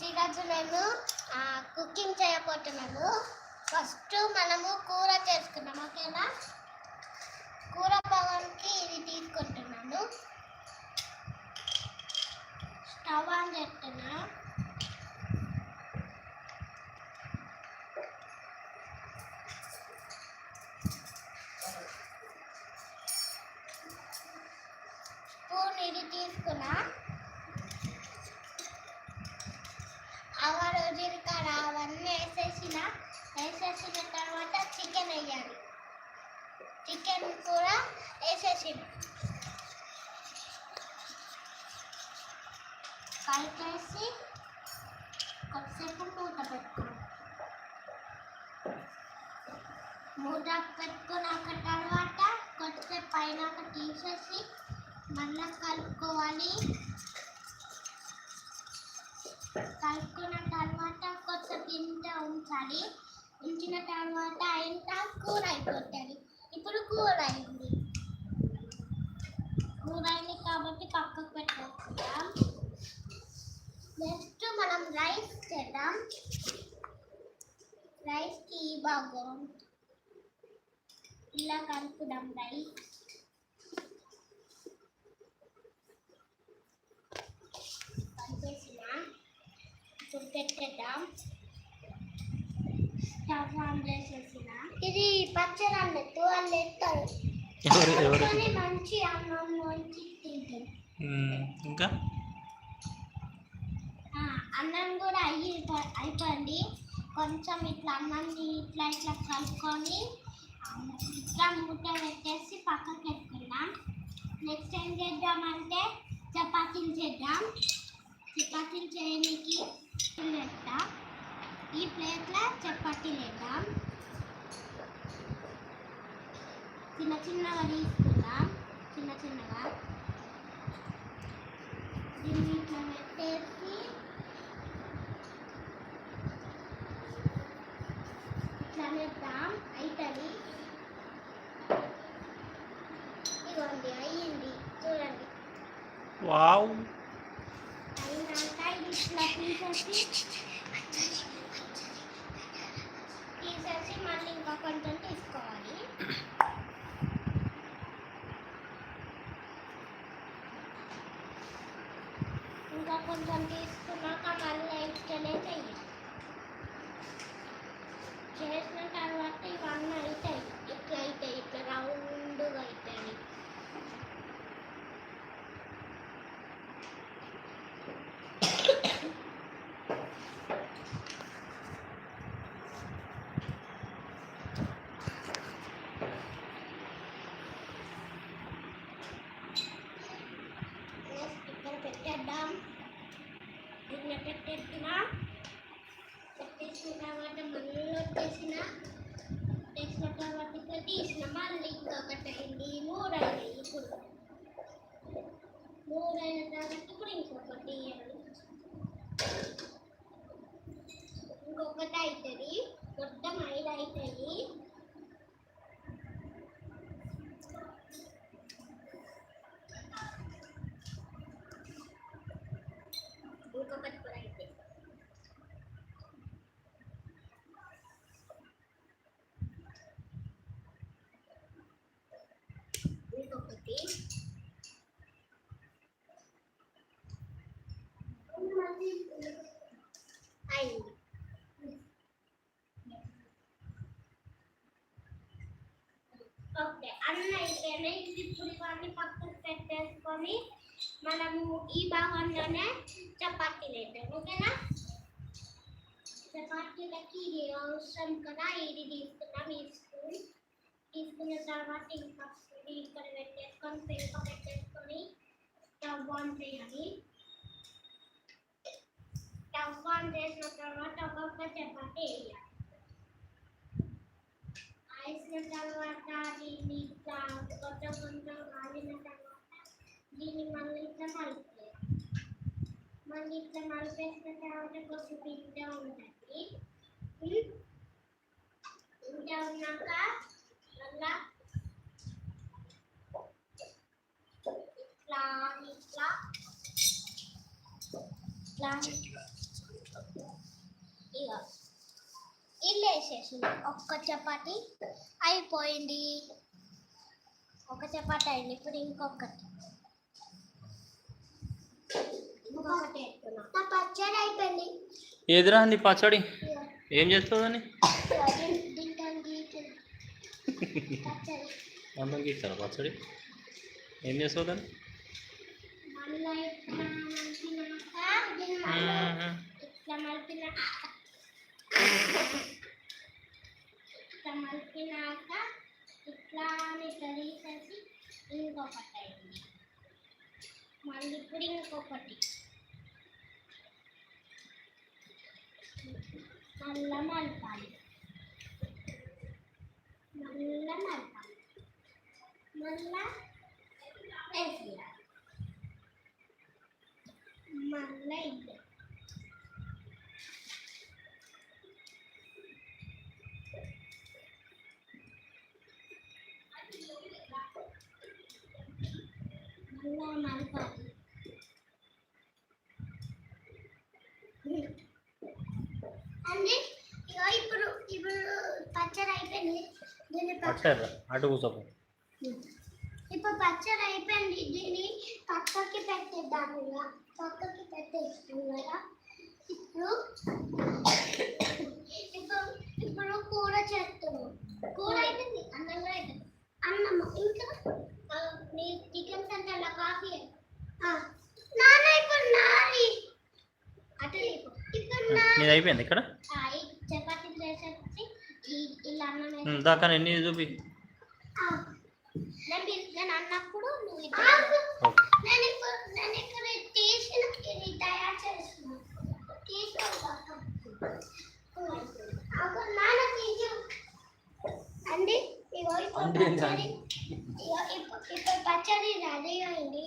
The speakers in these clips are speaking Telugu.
ఈరోజు నేను కుకింగ్ చేయబోతున్నాను ఫస్ట్ మనము కూర చేసుకున్నాం ఓకేనా? కూర భాగానికి ఇది తీసుకుంటున్నాను. స్టవ్ ఆన్ చేస్తున్నాను స్పూన్ ఇది తీసుకున్నా ఆవాలు జీలకర్ర అవన్నీ వేసేసిన వేసేసిన తర్వాత చికెన్ వేయాలి చికెన్ కూర వేసేసిన కలిపేసి కొద్దిసేపు మూత పెట్టుకోవాలి మూత పెట్టుకున్నాక తర్వాత కొద్దిసేపు పైన తీసేసి మళ్ళీ కలుపుకోవాలి కలుపుకున్న తర్వాత కొంచెం తింట ఉంచాలి ఉంచిన తర్వాత ఇంత కూర అయిపోతుంది. ఇప్పుడు కూర అయింది. కూర అయింది కాబట్టి పక్కకు పెట్టేస్తాం నెక్స్ట్ మనం రైస్ చేద్దాం. రైస్కి ఈ భాగం ఇలా కలుపుదాం రైస్ కలిపేసిన. ఇప్పుడు పెట్టేద్దాం. స్టవ్ ఆన్ చేసేసిన ఇది పచ్చడి అన్నట్టు వాళ్ళు ఎత్తారు ఎవరు ఎవరు? కానీ మంచి అన్నం మంచి తింటారు. ఇంకా? అన్నం కూడా అయ్యి అయిపోయింది. కొంచెం ఇట్లా అన్నాన్ని ఇట్లా ఇట్లా కలుపుకొని ఇట్లా మూట పెట్టేసి పక్కకి పెట్టుకుందాం. నెక్స్ట్ ఏం చేద్దామంటే చపాతీలు చేద్దాం. చపాతీలు చేయడానికి వేద్దాం ఈ ప్లేట్లో చపాతీలు వేద్దాం చిన్న చిన్నగా తీసుకుందాం. చిన్న చిన్నగా. దీన్ని ఇట్లా పెట్టేసి ఇట్లా వేద్దాం. అవుతుంది ఇదిగోండి అయ్యింది. చూడండి. వావ్. అయినాక ఇట్లా తీసేసి తీసేసి మళ్ళీ ఇంకా కొంచెం తీసుకోవాలి. ఇంకా కొంచెం తీసుకున్నాక మళ్ళీ ఇట్లనే చెయ్యాలి చేసిన తర్వాత ఇవన్నీ అవుతాయి ఇట్లా అవుతాయి ఇట్లా రౌండ్గా అవుతాయి నెక్స్ట్ ఇక్కడ పెట్టేద్దాం దీన్ని పెట్టేసిన పెట్టేసిన తర్వాత మళ్ళీ వచ్చేసిన. పెట్టేసిన తర్వాత ఇక్కడ తీసిన. మళ్ళీ ఇంకొకటి అయింది. మూడు అయింది ఇప్పుడు. మూడు అయిన తర్వాత ఇప్పుడు ఇంకొకటి ఇంకొకటి అవుతుంది మొత్తం ఐదు అవుతుంది ఇంకొకటి కూడా అయితే ఇంకొకటి అయింది ఓకే అన్న అయితేనే ఇది ఇప్పుడు ఇవన్నీ పక్కన పెట్టేసుకొని మనము ఈ భాగంలోనే చపాతీలు వేద్దాం ఓకేనా? చపాతీలకి ఇది అవసరం కదా ఇది తీసుకున్నాం ఈ స్పూన్. తీసుకున్న తర్వాత ఇంకా స్పూన్ ఇక్కడ పెట్టేసుకొని పెరుగు పెట్టేసుకొని స్టవ్ ఆన్ చేయాలి. స్టవ్ ఆన్ చేసిన తర్వాత ఒక్కొక్క చపాతీ వేయాలి. వేసిన తర్వాత దీన్ని కొంచెం కొంచెం కాలిన తర్వాత దీన్ని మళ్ళీ ఇట్లా కలిపేయాలి మళ్ళీ ఇట్లా కలిపేసిన తర్వాత కొంచెం ఇంత ఉంటుంది ఉమ్. ఇంత ఉన్నాక మళ్ళా ఇట్లా ఇట్లా ఇట్లా ఇక ఇల్లు వేసేసింది ఒక్క చపాతి అయిపోయింది ఒక చపాతి అయింది ఇప్పుడు ఇంకొకటి ఇంకొకటి వేస్తున్నా నా పచ్చడి అయిపోయింది ఏదిరా నీ పచ్చడి? ఏం చేస్తుందని అందరికి ఇస్తారా పచ్చడి? ఏం చేస్తుందని మళ్ళీ ఇప్పుడు ఇంకొకటి దీన్ని మళ్ళీ ఇట్లా మలిపినాక ఇట్లా మలిపినాక ఇట్లా అని ఇట్లా తీసేసి ఇంకొకటి అయింది మళ్ళీ ఇప్పుడు ఇంకొకటి మళ్ళా మలపాలి మళ్ళా మలపాలి మళ్ళా వేసేయాలి మళ్ళా ఇది మళ్ళా మలపాలి అంటే ఇగో ఇప్పుడు ఇప్పుడు పచ్చడి అయిపోయింది పట్టారా అటు కూర్చోపో. ఇప్పుడు పచ్చడి అయిపోయింది. దీన్ని పక్కకి పెట్టేద్దాం ఇక పక్కకి పెట్టేస్తాం కదా ఇప్పుడు ఇప్పుడు ఇప్పుడు కూర చేస్తున్నాం కూర అయిపోయింది. అన్నం కూడా అయిపోయింది. అన్నం ఇంకా? నీ చికెన్ సెంటర్లో కాఫీ. నాన్న ఇప్పుడు నాది. అటు. ఇప్పుడు నీది. అయిపోయింది ఇక్కడ ఆ, ఈ చపాతీ చేసేసి ఈ- ఇలా ఇందాక ఎన్ని చూపి? నేను అన్నప్పుడు నువ్వు ఇది ఇక్కడ తయారు నాన్న అండి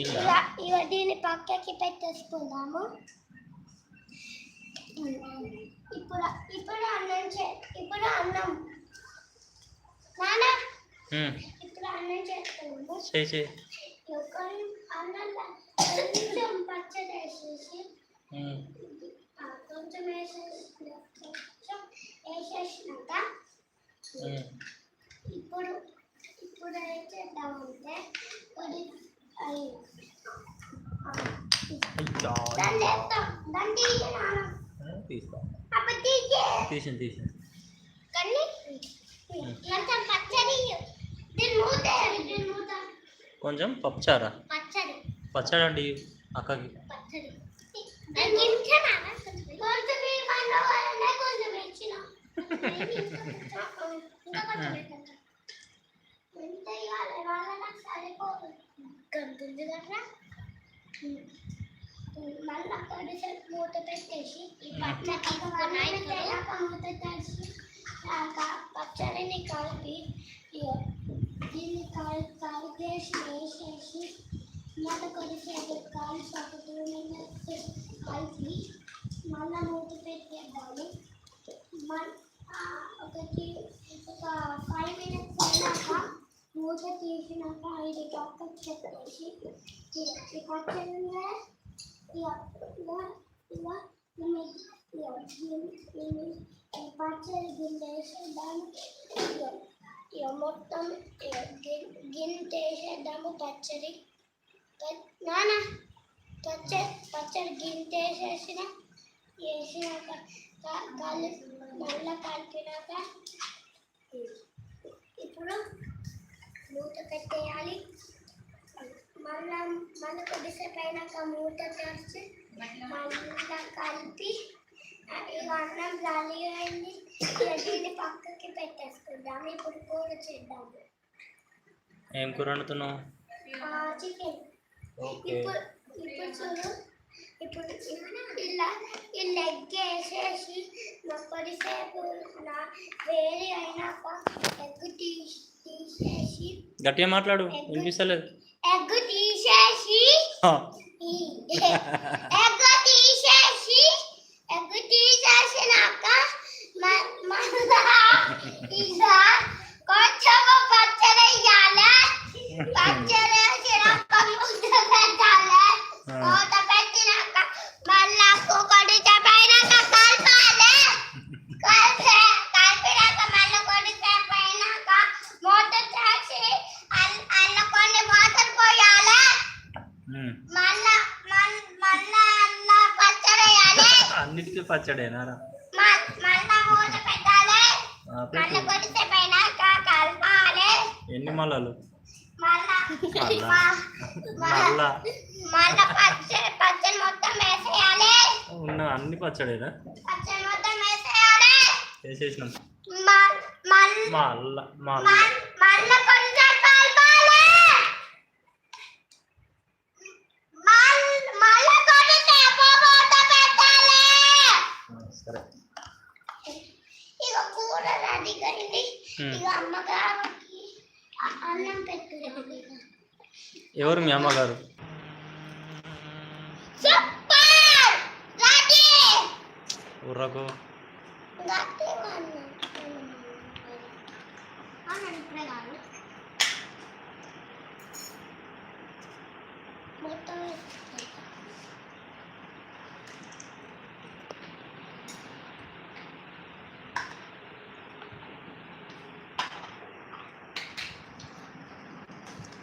ఇప్పుడు ఇప్పుడు దీన్ని పక్కకి పెట్టేసుకుందాము ఇప్పుడు ఇప్పుడు అన్నం చే ఇప్పుడు అన్నం నాన్న ఉమ్, ఇప్పుడు అన్నం చేస్తున్నాము చేయి చేయి. కొంచెం వేసేసినాక. ఇప్పుడు ఇప్పుడు ఏం చేద్దామంటే అది అయ్యి, ఆ, అయ్యా, దాన్ని వేస్తాం దాన్ని తీయ నాన్న ఆ, తీస్తా అప్పుడు తీసే తీసింది తీసింది కానీ కొంచెం పచ్చడి దీని మూత వేయాలి, దీని మూత కొంచెం పప్పుచారా? పచ్చడి. పచ్చడి అండి అక్కకి. పచ్చడి. నేను తింటానా కొంచెం ఇవ్వను వాళ్ళనే కొంచెం ఇచ్చిన ఇంకా కొంచెం పెట్టండి. ఎంత ఇవ్వాలి? వాళ్ళ నాకు సరిపోదు. కంటుంది కదా. మళ్ళీ కొద్దిసేపు మూత పెట్టేసి ఈ పచ్చడి తీసుకున్నాక మూత తెరిచి ఆ క- పచ్చడిని కలిపి ఇగో దీన్ని కలిపి కలిపేసి వేసేసి మళ్ళీ కొద్దిసేపు కలిపి ఒక టూ మినిట్స్ కలిపి మళ్ళీ మూత పెట్టేద్దాము ఒకటి ఒక ఫైవ్ మినిట్స్ అయినాక మూత తీసినాక ఇది పక్కకు చెప్పేసి ఇక పచ్చడి మీద ఇలా ఇలా పచ్చడి గిన్నె వేసి ఇక మొత్తం వేసేద్దాము పచ్చడి. నాన్న పచ్చడి పచ్చడి గిన్నె వేసేసిన వేసినాక కలి మళ్ళీ కలిపినాక ఇప్పుడు మూత పెట్టేయాలి. మళ్ళా మళ్ళీ కొద్దిసేపు అయినాక మూత తెరిచి మళ్ళీ కలిపి అన్నం దీన్ని పక్కకి పెట్టేసుకుందాం. ఇప్పుడు కూర చేద్దాము ఏం కూర వండుతున్నావు? చికెన్. ఓకే. ఇప్పుడు ఇప్పుడు చూడు. ఇప్పుడు ఇలా ఈ లెగ్ వేసేసి కొద్దిసేపు నా వేడి అయినాక ఎగ్ తీసి తీసేసి గట్టిగా మాట్లాడు. వినిపిస్తలేదు ఎగ్ తీసేసి ఎగ్ తీసేసి ఎగ్ తీసేసినాక మ- మళ్ళా ఇక కొంచెం పచ్చడి వేయాలి పచ్చడి వేసినాక మూత పెట్టాలి ఆ. మూత పెట్టినాక మళ్ళా ఒకటి చెప్పినాక కలపాలి ఉమ్. మళ్ళా మల్- మళ్ళా అల్లా పచ్చడి వేయాలి అన్నిటికీ పచ్చడేనారా మ- మళ్ళా మూత పెట్టాలి ఆ, మళ్ళా పెట్టు కొద్దిసేపు అయినాక కలపాలి ఎన్ని మళ్ళాలు మళ్ళా మళ్ళా. మ- మళ్ళా మళ్ళా పచ్చడి పచ్చడి మొత్తం వేసేయాలి. ఉన్న అన్ని పచ్చడేనా? పచ్చడి మొత్తం వేసేయాలి. వేసేసినాం. మళ్ళా మళ్ళా మల్- మళ్ళా కొద్దిసేపు కలపాలి మల్- మళ్ళా కొద్దిసేపు మూత పెట్టాలి ఆ, సరే ఇక కూర రెడీ అయింది ఉమ్. ఇక అమ్మగారికి అ- అన్నం పెట్టుకోండి ఎవరు మీ అమ్మగారు ఊర్రకు గట్టిగా అన్నం అవునండి ఇప్పుడే కాదు మొత్తం వేసేస్తా.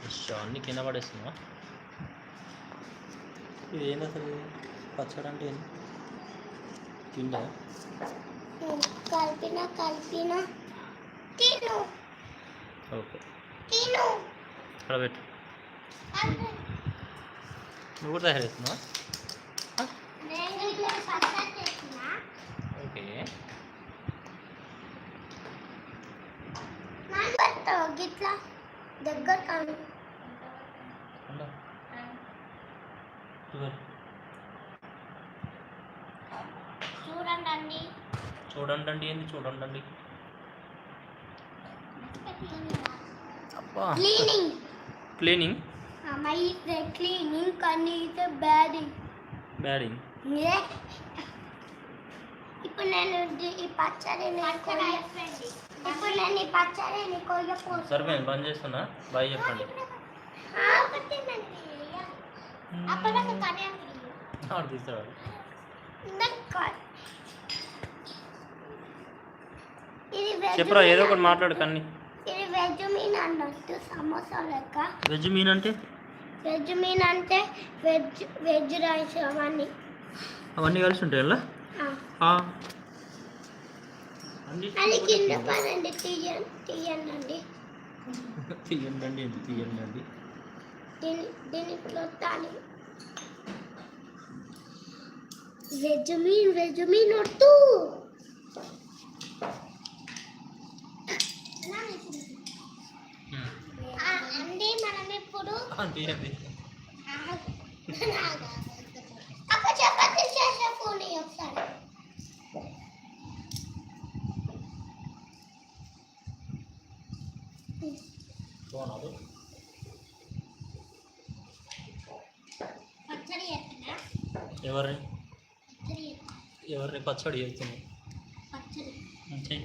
అయ్యో, అన్ని కింద పడేస్తున్నావా ఇది ఏంది అసలు? పచ్చడి అంటే ఏంది? కింద కలిపిన కలిపిన. తిను. ఓకే. తిను. అక్కడ పెట్టు. నువ్వు కూడా తయారు చేస్తున్నావా? ఓకే. గిట్లా దగ్గర కాదు చూడండి చూడండి అండి ఏంది చూడండి అబ్బా. క్లీనింగ్ క్లీనింగ్ మై క్లీనింగ్ కానీ ఇది బ్యాడింగ్. బ్యాడింగ్ ఇప్పుడు నేను ఈ పచ్చడిని కొయ్య- ఇప్పుడు నేను ఈ పచ్చడిని కొయ్యపోతాను సరిపోయింది బంద్ చేస్తున్నా. బాయ్ చెప్పండి. ఆడు తీస్తాడు ఇది వెజ్ చెప్పురా ఏదో ఒకటి మాట్లాడు కన్ని. ఇది వెజ్ మీన్ అన్నట్టు సమోసా లెక్క. వెజ్ మీన్ అంటే? వెజ్ మీన్ అంటే వెజ్ వెజ్ రైస్ అవన్నీ. అవన్నీ కలిసి ఉంటాయి అలా? ఆ. అన్ని అది కింద పడండి తీయండి తీయండి తీయండి తీయండి అండి దీని దీనిలో తాలి వెజ్ మీన్ వెజ్ మీన్ వద్దు అండి మనం ఇప్పుడు అక్క చపాతీ చేసే పోనీ ఒకసారి. చేస్తున్నా. ఎవరిని పచ్చడి చేస్తున్నా. ఎవరిని పచ్చడి చేస్తుంది పచ్చడి చెయ్యి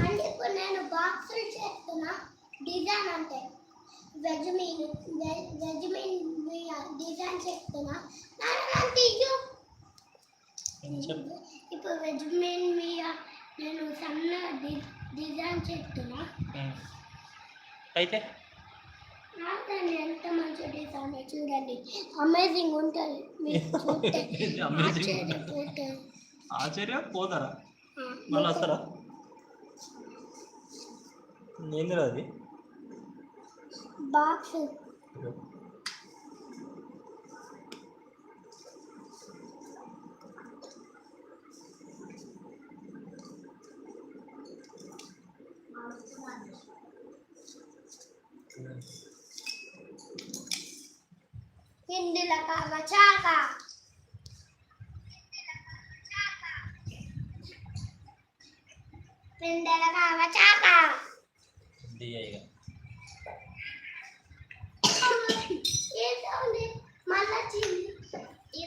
అంటే ఇప్పుడు నేను బాక్సులు చేస్తున్నా డిజైన్ అంటే వెజ్ మీన్ వెజ్ మీన్ డిజైన్ చేస్తున్నా ఇప్పుడు వెజ్ మీన్ మీద నేను సన్న డిజైన్ చేస్తున్నా. అయితే? ఎంత మంచి డిజైన్ చూడండి. అమేజింగ్ ఉంటుంది. ఆశ్చర్య పోతారా మళ్ళీ వస్తారా? ఏంది అది? బాక్స్.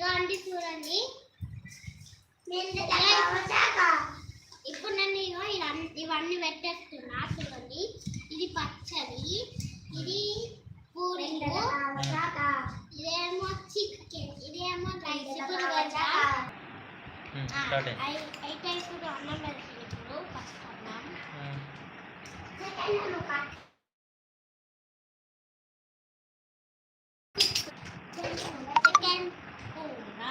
ఇగోండి చూడండి. ఇప్పుడు నేను ఇగో ఇవన్నీ ఇవన్నీ పెట్టేస్తున్నా చూడండి. ఇది పచ్చడి ఇది పూరి ఇదేమో చికెన్ ఇదేమో రైస్ అయింది అయితే ఇప్పుడు అన్నం పెడుతుంది ఇప్పుడు ఫస్ట్ అన్నం నేను కట్ చికెన్ కూర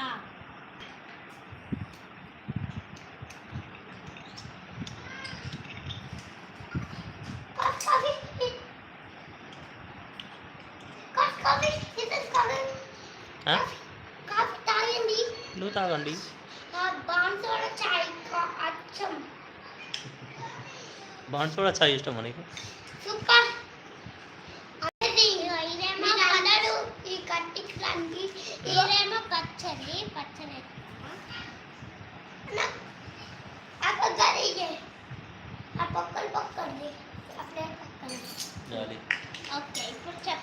కాఫీ కాఫీ ఇది కాఫీ ఆ? కాఫీ తాగండి నువ్వు తాగండి బాన్సోడ చాయ్ కా- అచ్చం బాన్స్ కూడా చాలా ఇష్టమా నీకు సూపర్ అది ఇదేమో కలరు ఈ కట్టికి రంగి ఇదేమో పచ్చడి పచ్చడి అక్కడ గరిగే ఆ పక్కన పక్కది అప్పుడే పక్కన జాలి ఓకే ఇప్పుడు చపాతి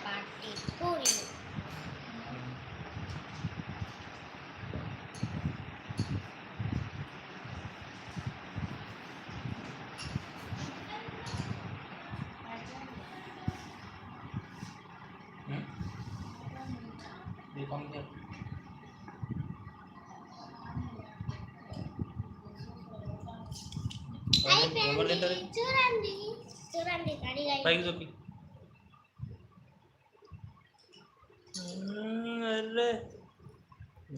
ఎవరు తింటారు? చూడండి చూడండి పైకి చూపి. అర్రే.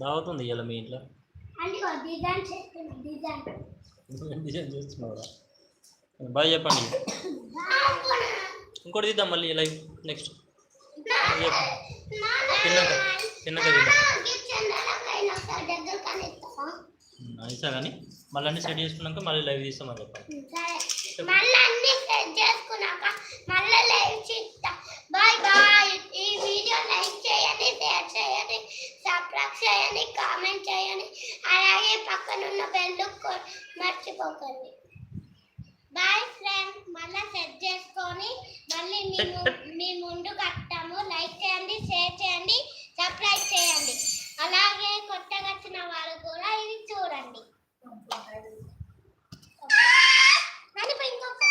దావుతుంది ఇలా మీ ఇంట్లో. డిజైన్ చేస్తున్నా డిజైన్. డిజైన్ చేస్తున్నారా బాయ్ చెప్పండి. ఇంకోటి తీద్దాం మళ్ళీ లైవ్. నెక్స్ట్. తిన్నాక తిన్నాక తీద్దాం ఇస్తా కానీ మళ్ళీ అన్ని సెట్ చేసుకున్నాక మళ్ళీ లైవ్ తీస్తామని అన్ని సెట్ చేసుకున్నాక మళ్ళీ లైవ్ బాయ్ ఈ వీడియో లైక్ చేయండి చేయండి చేయండి కామెంట్ చేయండి. అలాగే మర్చిపోకండి. బాయ్ మళ్ళీ సెట్ చేసుకొని మళ్ళీ మీ ముందు కట్టాము. లైక్ చేయండి షేర్ చేయండి సబ్స్క్రైబ్ చేయండి. అలాగే కొత్తగా వచ్చిన వారు కూడా ఇది చూడండి. ఇంకొక